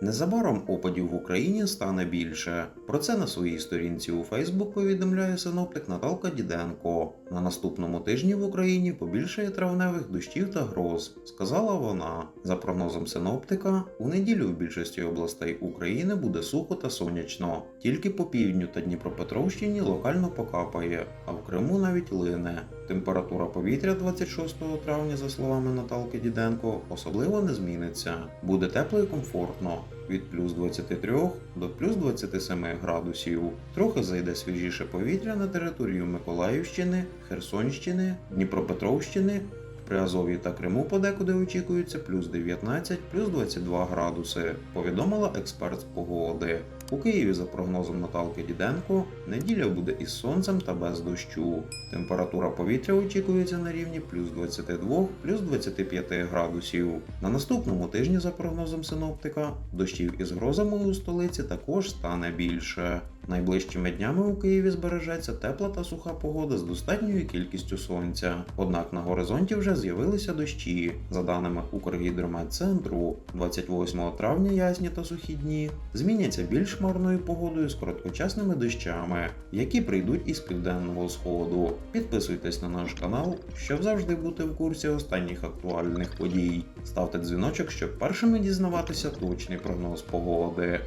Незабаром опадів в Україні стане більше. Про це на своїй сторінці у Фейсбук повідомляє синоптик Наталка Діденко. На наступному тижні в Україні побільшає травневих дощів та гроз, сказала вона. За прогнозом синоптика, у неділю в більшості областей України буде сухо та сонячно. Тільки по півдню та Дніпропетровщині локально покапає, а в Криму навіть лине. Температура повітря 26 травня, за словами Наталки Діденко, особливо не зміниться. Буде тепло і комфортно від плюс 23 до плюс 27 градусів. Трохи зайде свіжіше повітря на територію Миколаївщини, Херсонщини, Дніпропетровщини. В Приазові та Криму подекуди очікується плюс 19, плюс 22 градуси, повідомила експерт з погоди. У Києві, за прогнозом Наталки Діденко, неділя буде із сонцем та без дощу. Температура повітря очікується на рівні плюс 22, плюс 25 градусів. На наступному тижні, за прогнозом синоптика, дощів із грозами у столиці також стане більше. Найближчими днями у Києві збережеться тепла та суха погода з достатньою кількістю сонця. Однак на горизонті вже з'явилися дощі. За даними Укргідрометцентру, 28 травня ясні та сухі дні зміняться більш хмарною погодою з короткочасними дощами, які прийдуть із південного сходу. Підписуйтесь на наш канал, щоб завжди бути в курсі останніх актуальних подій. Ставте дзвіночок, щоб першими дізнаватися точний прогноз погоди.